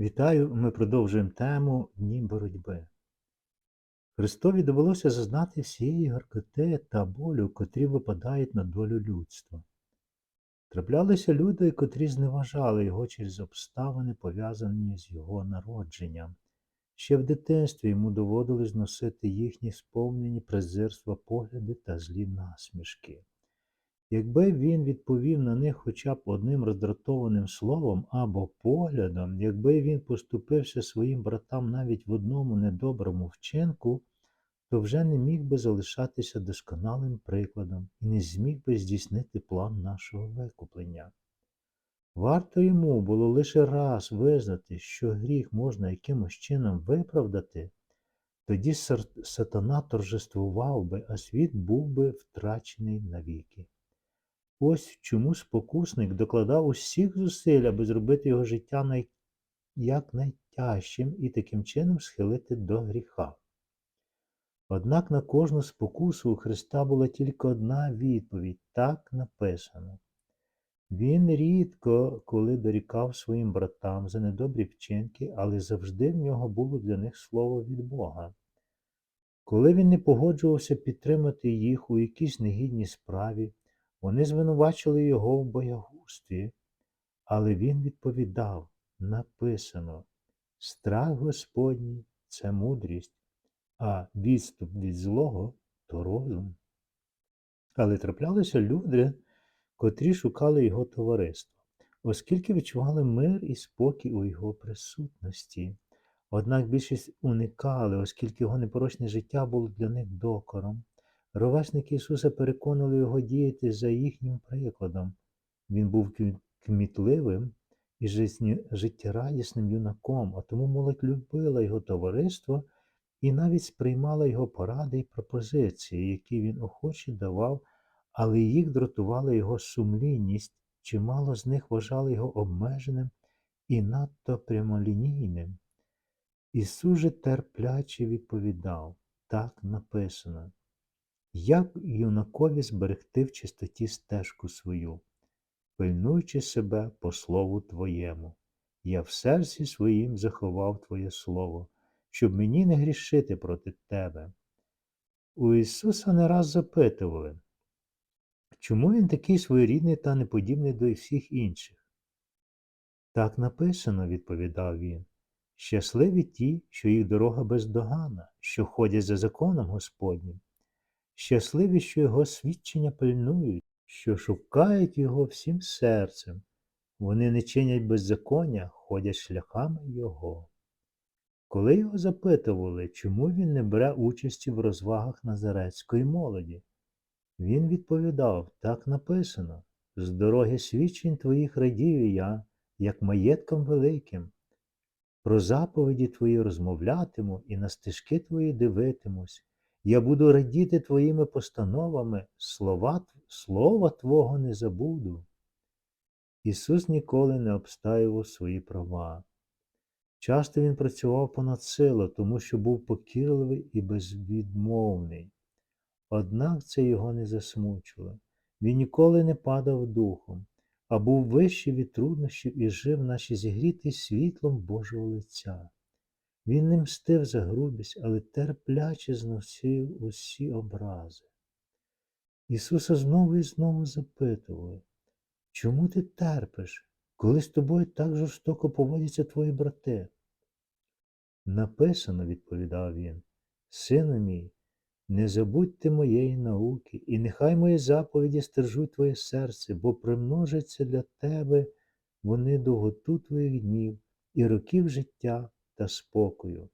Вітаю! Ми продовжуємо тему Дні боротьби. Христові довелося зазнати всієї гаркоти та болю, котрі випадають на долю людства. Траплялися люди, котрі зневажали його через обставини, пов'язані з його народженням. Ще в дитинстві йому доводилось носити їхні сповнені презирства погляди та злі насмішки. Якби він відповів на них хоча б одним роздратованим словом або поглядом, якби він поступився своїм братам навіть в одному недоброму вчинку, то вже не міг би залишатися досконалим прикладом і не зміг би здійснити план нашого викуплення. Варто йому було лише раз визнати, що гріх можна якимось чином виправдати, тоді сатана торжествував би, а світ був би втрачений навіки. Ось чому спокусник докладав усіх зусиль, аби зробити його життя най... якнайтяжчим і таким чином схилити до гріха. Однак на кожну спокусу у Христа була тільки одна відповідь так написано. Він рідко коли дорікав своїм братам за недобрі вчинки, але завжди в нього було для них слово від Бога. Коли він не погоджувався підтримати їх у якійсь негідній справі, вони звинувачили його в боягузтві, але він відповідав написано страх Господній це мудрість, а відступ від злого то розум. Але траплялися люди, котрі шукали його товариства, оскільки відчували мир і спокій у його присутності. Однак більшість уникали, оскільки його непорочне життя було для них докором. Ровесники Ісуса переконали його діяти за їхнім прикладом. Він був кмітливим і життєрадісним юнаком, а тому молодь любила його товариство і навіть сприймала його поради і пропозиції, які він охоче давав, але їх дратувала його сумлінність, чимало з них вважали його обмеженим і надто прямолінійним. Ісус же терпляче відповідав, так написано. Як юнакові зберегти в чистоті стежку свою, пильнуючи себе по слову Твоєму. Я в серці своїм заховав Твоє Слово, щоб мені не грішити проти Тебе. У Ісуса не раз запитували, чому Він такий своєрідний та неподібний до всіх інших? Так написано, відповідав він. Щасливі ті, що їх дорога бездоганна, що ходять за законом Господнім. Щасливі, що його свідчення пильнують, що шукають його всім серцем. Вони не чинять беззаконня, ходять шляхами Його. Коли його запитували, чому він не бере участі в розвагах назарецької молоді, він відповідав, так написано, з дороги свідчень твоїх радію я, як маєтком великим. Про заповіді твої розмовлятиму і на стежки твої дивитимусь. Я буду радіти твоїми постановами, слова, слова Твого не забуду. Ісус ніколи не обстаював свої права. Часто він працював понад силу, тому що був покірливий і безвідмовний. Однак це його не засмучило. Він ніколи не падав духом, а був вищий від труднощів і жив, наче зігрітий світлом Божого лиця. Він не мстив за грубість, але терпляче зносив усі образи. Ісуса знову і знову запитували, чому ти терпиш, коли з тобою так жорстоко поводяться твої брати? Написано, відповідав він, сину мій, не забудьте моєї науки, і нехай мої заповіді стержуть твоє серце, бо примножаться для тебе вони довготу твоїх днів і років життя та спокою.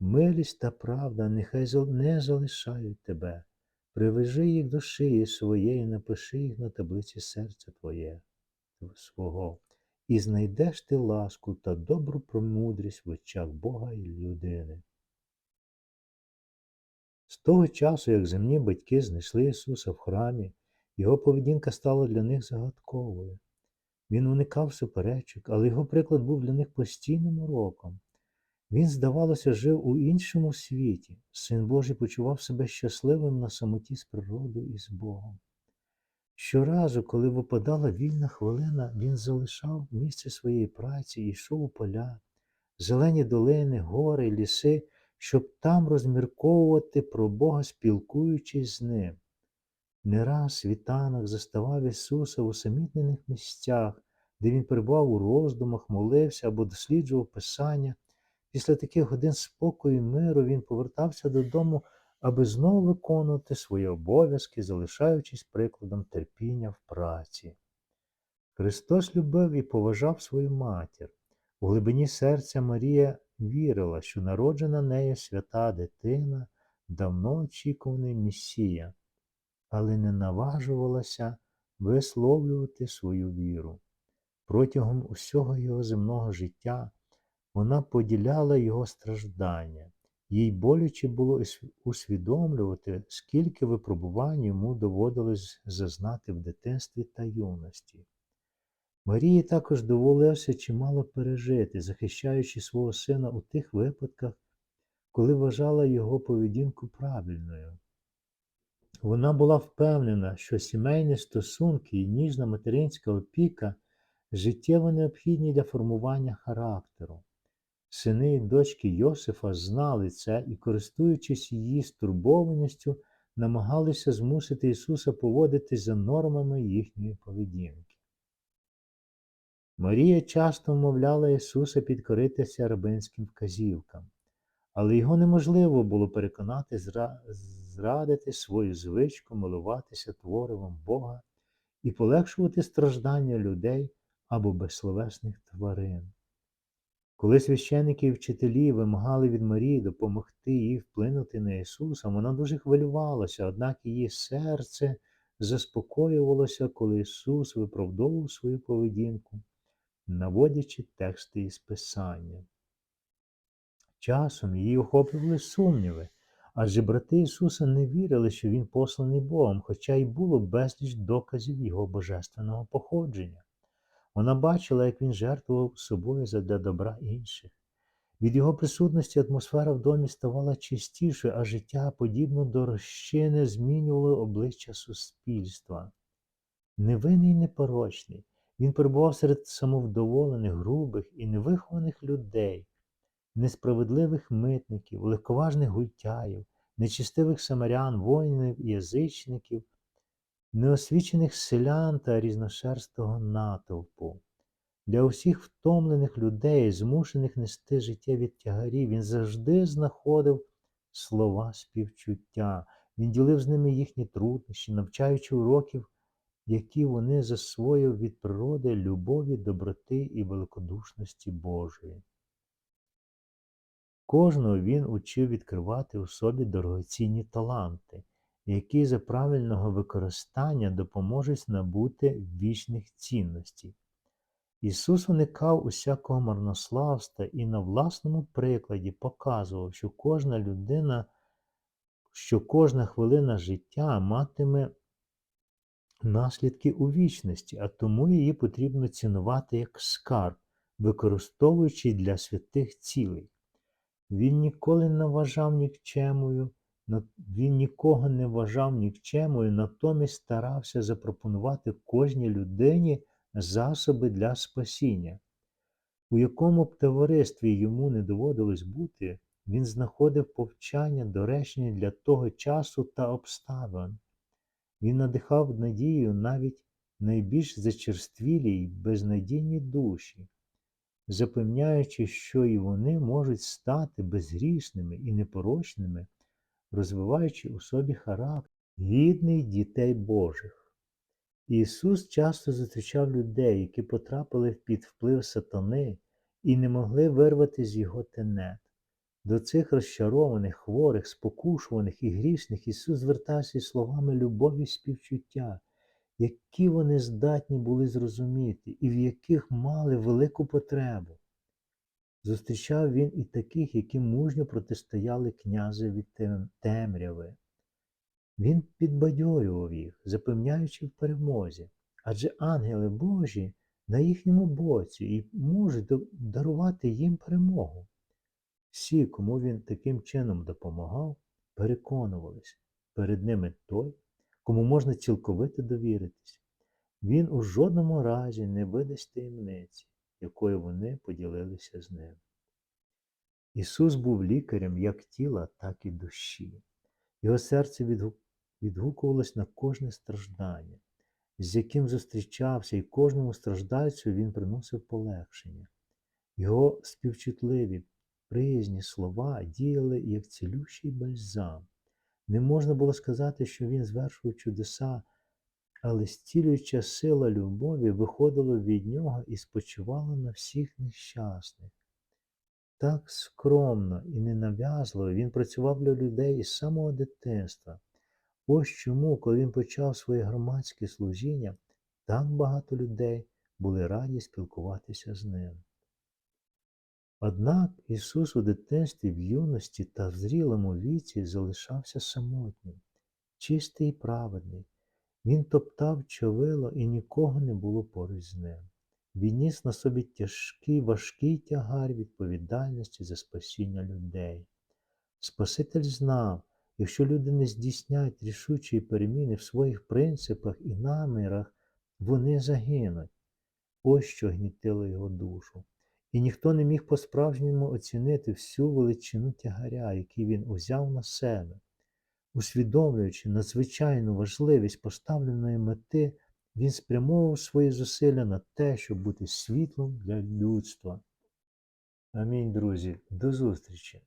Милість та правда нехай не залишають тебе. Привежи їх до шиї своєї, напиши їх на таблиці серця твоє свого, і знайдеш ти ласку та добру промудрість в очах Бога і людини. З того часу, як земні батьки знайшли Ісуса в храмі, його поведінка стала для них загадковою. Він уникав суперечок, але його приклад був для них постійним уроком. Він, здавалося, жив у іншому світі. Син Божий почував себе щасливим на самоті з природою і з Богом. Щоразу, коли випадала вільна хвилина, він залишав місце своєї праці і йшов у поля, зелені долини, гори, ліси, щоб там розмірковувати про Бога, спілкуючись з ним. Не раз світанок заставав Ісуса в усамітнених місцях, де він перебував у роздумах, молився або досліджував Писання. Після таких годин спокою і миру він повертався додому, аби знову виконувати свої обов'язки, залишаючись прикладом терпіння в праці. Христос любив і поважав свою матір. У глибині серця Марія вірила, що народжена нею свята дитина, давно очікуваний Месія, але не наважувалася висловлювати свою віру. Протягом усього його земного життя вона поділяла його страждання. Їй боляче було усвідомлювати, скільки випробувань йому доводилось зазнати в дитинстві та юності. Марії також довелося чимало пережити, захищаючи свого сина у тих випадках, коли вважала його поведінку правильною. Вона була впевнена, що сімейні стосунки і ніжна материнська опіка життєво необхідні для формування характеру. Сини і дочки Йосифа знали це і, користуючись її стурбованістю, намагалися змусити Ісуса поводитись за нормами їхньої поведінки. Марія часто вмовляла Ісуса підкоритися рабинським вказівкам, але його неможливо було переконати зрадити свою звичку милуватися творивом Бога і полегшувати страждання людей або безсловесних тварин. Коли священники і вчителі вимагали від Марії допомогти їй вплинути на Ісуса, вона дуже хвилювалася, однак її серце заспокоювалося, коли Ісус виправдовував свою поведінку, наводячи тексти із Писання. Часом її охоплювали сумніви, адже брати Ісуса не вірили, що Він посланий Богом, хоча й було безліч доказів Його божественного походження. Вона бачила, як він жертвував собою задля добра інших. Від його присутності атмосфера в домі ставала чистішою, а життя, подібно до розчини, змінювало обличчя суспільства. Невинний і непорочний, він перебував серед самовдоволених, грубих і невихованих людей, несправедливих митників, легковажних гультяїв, нечистивих самарян, воїнів язичників, неосвічених селян та різношерстого натовпу. Для усіх втомлених людей, змушених нести життєві тягарі, він завжди знаходив слова співчуття, він ділив з ними їхні труднощі, навчаючи уроків, які вони засвоїв від природи любові, доброти і великодушності Божої. Кожного він учив відкривати у собі дорогоцінні таланти, які за правильного використання допоможуть набути вічних цінностей. Ісус уникав усякого марнославства і на власному прикладі показував, що кожна людина, що кожна хвилина життя матиме наслідки у вічності, а тому її потрібно цінувати як скарб, використовуючи для святих цілей. Він ніколи не вважав нікчемою він нікого не вважав нікчемою, натомість старався запропонувати кожній людині засоби для спасіння. У якому б товаристві йому не доводилось бути, він знаходив повчання доречні для того часу та обставин. Він надихав надію навіть найбільш зачерствілі й безнадійні душі, запевняючи, що і вони можуть стати безгрішними і непорочними розвиваючи у собі характер, гідний дітей Божих. Ісус часто зустрічав людей, які потрапили під вплив сатани і не могли вирвати з його тенет. До цих розчарованих, хворих, спокушуваних і грішних Ісус звертався із словами любові і співчуття, які вони здатні були зрозуміти і в яких мали велику потребу. Зустрічав він і таких, які мужньо протистояли князеві темряви. Він підбадьорював їх, запевняючи в перемозі, адже ангели Божі на їхньому боці і можуть дарувати їм перемогу. Всі, кому він таким чином допомагав, переконувалися перед ними той, кому можна цілковито довіритись. Він у жодному разі не видасть таємниці якою вони поділилися з ним. Ісус був лікарем як тіла, так і душі. Його серце відгукувалось на кожне страждання, з яким зустрічався, і кожному страждальцю він приносив полегшення. Його співчутливі, приязні слова діяли як цілющий бальзам. Не можна було сказати, що він звершував чудеса, але стілююча сила любові виходила від нього і спочивала на всіх нещасних. Так скромно і ненав'язливо він працював для людей із самого дитинства. Ось чому, коли він почав своє громадське служіння, так багато людей були раді спілкуватися з ним. Однак Ісус у дитинстві, в юності та в зрілому віці залишався самотнім, чистий і праведний. Він топтав човило і нікого не було поруч з ним. Він ніс на собі тяжкий, важкий тягар відповідальності за спасіння людей. Спаситель знав, якщо люди не здійснять рішучої переміни в своїх принципах і намірах, вони загинуть. Ось що гнітило його душу. І ніхто не міг по-справжньому оцінити всю величину тягаря, який він узяв на себе. Усвідомлюючи надзвичайну важливість поставленої мети, він спрямовував свої зусилля на те, щоб бути світлом для людства. Амінь, друзі, до зустрічі!